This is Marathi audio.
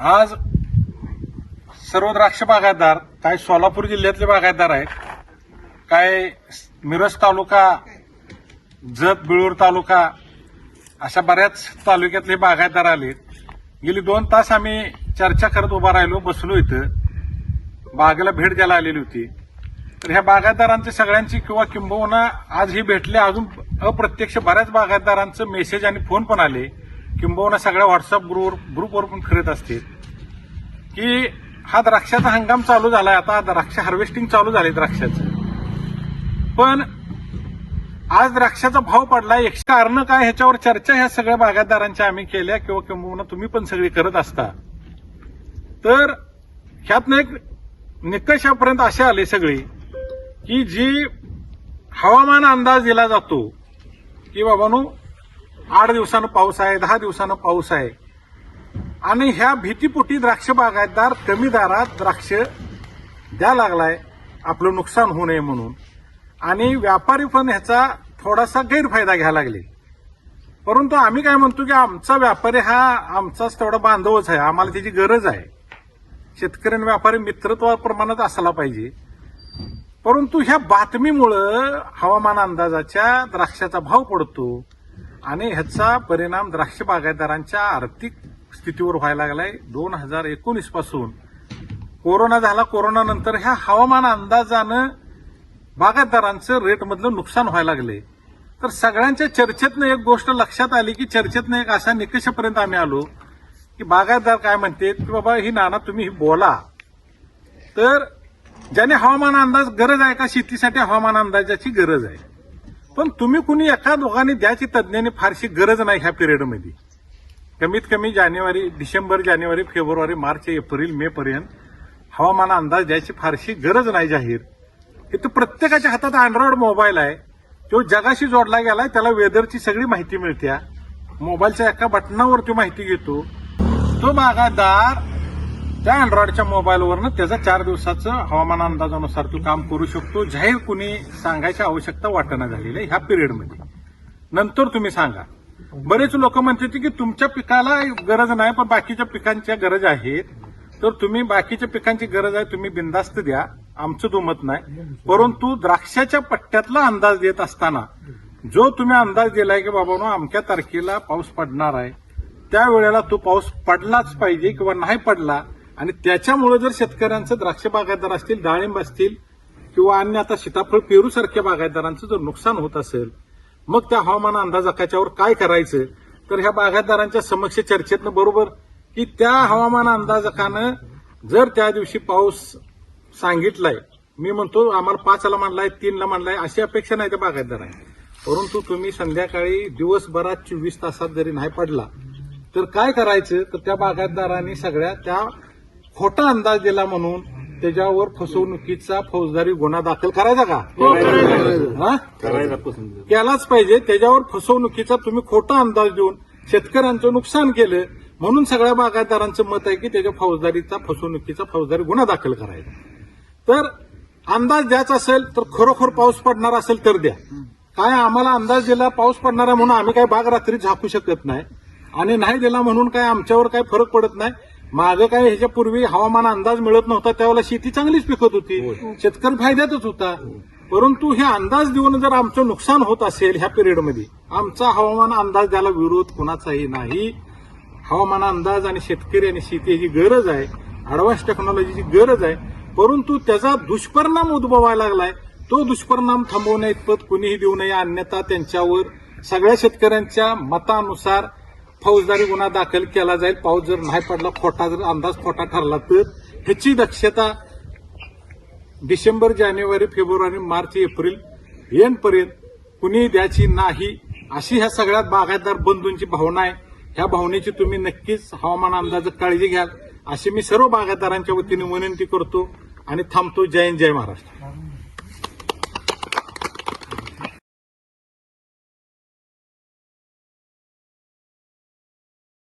आज सर्व द्राक्ष बागायतदार काय सोलापूर जिल्ह्यातले बागायतदार आहेत काय मिरज तालुका जत बिळूर तालुका अशा बऱ्याच तालुक्यातले बागायतदार आले गेली दोन तास आम्ही चर्चा करत उभा राहिलो बसलो इथं. बागेला भेट द्यायला आलेली होती. तर ह्या बागायतदारांची सगळ्यांची किंवा किंबहुना आज ही भेटले अजून अप्रत्यक्ष बऱ्याच बागायतदारांचं मेसेज आणि फोन पण आले. किंबहुना सगळ्या व्हॉट्सअप ग्रुपवर ग्रुपवर पण फिरत असतील. की हा द्राक्षाचा हंगाम चालू झालाय आता द्राक्ष हार्वेस्टिंग चालू झाले द्राक्षाचं. पण आज द्राक्षाचा भाव पडला एक कारण काय ह्याच्यावर चर्चा ह्या सगळ्या बागायतदारांच्या आम्ही केल्या किंवा किंबहुना तुम्ही पण सगळी करत असता. तर ह्यातनं एक निकषापर्यंत असे आले सगळे की जी हवामान अंदाज दिला जातो की बाबानो आठ दिवसानं पाऊस आहे दहा दिवसानं पाऊस आहे. आणि ह्या भीतीपोटी द्राक्ष बागायतदार कमी दारात द्राक्ष द्या लागलाय आपलं नुकसान होऊ नये म्हणून. आणि व्यापारी पण ह्याचा थोडासा गैरफायदा घ्यायला लागले. परंतु आम्ही काय म्हणतो की आमचा व्यापारी हा आमचाच तेवढा बांधवच आहे आम्हाला त्याची गरज आहे. शेतकरी आणि व्यापारी मित्रत्वा प्रमाणात असला पाहिजे. परंतु ह्या बातमीमुळं हवामान अंदाजाच्या द्राक्षाचा भाव पडतो. आणि ह्याचा परिणाम द्राक्ष बागायतदारांच्या आर्थिक स्थितीवर व्हायला लागलाय. दोन हजार एकोणीसपासून कोरोना झाला. कोरोना नंतर ह्या हवामान अंदाजानं बागायतदारांचं रेटमधलं नुकसान व्हायला लागले तर सगळ्यांच्या चर्चेतनं एक गोष्ट लक्षात आली की चर्चेतनं एक अशा निकषापर्यंत आम्ही आलो की बागायतदार काय म्हणते की बाबा ही नाना तुम्ही ही बोला. तर ज्याने हवामान अंदाज गरज आहे का शेतीसाठी हवामान अंदाजाची गरज आहे. पण तुम्ही कुणी एका दोघांनी द्यायची तज्ज्ञांनी फारशी गरज नाही ह्या पिरियडमध्ये. कमीत कमी जानेवारी डिसेंबर जानेवारी फेब्रुवारी मार्च एप्रिल मे पर्यंत हवामान अंदाज द्यायची फारशी गरज नाही जाहीर. इथं प्रत्येकाच्या हातात अँड्रॉइड मोबाईल आहे. तो जगाशी जोडला गेलाय त्याला वेदरची सगळी माहिती मिळते. मोबाईलच्या एका बटनावर तो माहिती घेतो. तो बागायतदार त्या अँड्रॉइडच्या मोबाईलवरनं त्याचा चार दिवसाचं हवामान अंदाजानुसार तो काम करू शकतो. जाहीर कुणी सांगायची आवश्यकता वाटणं झालेली आहे ह्या पिरियडमध्ये. नंतर तुम्ही सांगा. बरेच लोक म्हणतात की तुमच्या पिकाला गरज नाही पण बाकीच्या पिकांच्या गरज आहेत. तर तुम्ही बाकीच्या पिकांची गरज आहे तुम्ही बिंदास्त द्या. आमचं दुमत नाही. परंतु द्राक्षाच्या पट्ट्यातला अंदाज देत असताना जो तुम्ही अंदाज दिलाय की बाबा अमक्या तारखेला पाऊस पडणार आहे. त्यावेळेला तो पाऊस पडलाच पाहिजे किंवा नाही पडला आणि त्याच्यामुळे जर शेतकऱ्यांचं द्राक्ष बागायतदार असतील डाळिंब असतील किंवा अन्य आता सीताफळ पेरूसारख्या बागायतदारांचं जर नुकसान होत असेल मग त्या हवामान अंदाजाकाच्यावर काय करायचं? तर ह्या बागायतदारांच्या समक्ष चर्चेतनं बरोबर की त्या हवामान अंदाजकानं जर त्या दिवशी पाऊस सांगितलाय मी म्हणतो आम्हाला पाचला मांडलाय तीनला मांडलाय अशी अपेक्षा नाही त्या बागायतदार आहे परंतु तुम्ही संध्याकाळी दिवसभरात चोवीस तासात जरी नाही पडला तर काय करायचं? तर त्या बागायतदारांनी सगळ्या त्या खोटा अंदाज दिला म्हणून त्याच्यावर फसवणुकीचा फौजदारी गुन्हा दाखल करायचा का? हा? केलाच पाहिजे. त्याच्यावर फसवणुकीचा तुम्ही खोटा अंदाज देऊन शेतकऱ्यांचं नुकसान केलं म्हणून सगळ्या बागायतदारांचं मत आहे की त्याच्या फौजदारीचा फसवणुकीचा फौजदारी गुन्हा दाखल करायचा. तर अंदाज द्यायचा असेल तर खरोखर पाऊस पडणार असेल तर द्या. काय आम्हाला अंदाज दिला पाऊस पडणार आहे म्हणून आम्ही काय बाग रात्री झाकू शकत नाही आणि नाही दिला म्हणून काय आमच्यावर काय फरक पडत नाही? मागं काय ह्याच्यापूर्वी हवामान अंदाज मिळत नव्हता त्यावेळेला शेती चांगलीच पिकत होती. शेतकरी फायद्यातच होता. परंतु हे अंदाज देऊन जर आमचं नुकसान होत असेल ह्या पिरियडमध्ये आमचा हवामान अंदाज द्यायला विरोध कुणाचाही नाही. हवामान अंदाज आणि शेतकरी आणि शेती याची गरज आहे ऍडव्हान्स टेक्नॉलॉजीची गरज आहे. परंतु त्याचा दुष्परिणाम उद्भवायला लागलाय. तो दुष्परिणाम थांबवण्या इतपत कुणीही देऊ नये अन्यथा त्यांच्यावर सगळ्या शेतकऱ्यांच्या मतानुसार फौजदारी गुन्हा दाखल केला जाईल. पाऊस जर नाही पडला खोटा जर अंदाज खोटा ठरला तर ह्याची दक्षता डिसेंबर जानेवारी फेब्रुवारी मार्च एप्रिल येणपर्यंत कुणी द्यायची नाही. अशी ह्या सगळ्यात बागायतदार बंधूंची भावना आहे. ह्या भावनेची तुम्ही नक्कीच हवामान अंदाज काळजी घ्याल. अशी मी सर्व बागायतदारांच्या वतीने विनंती करतो आणि थांबतो. जय हिंद, जय महाराष्ट्र.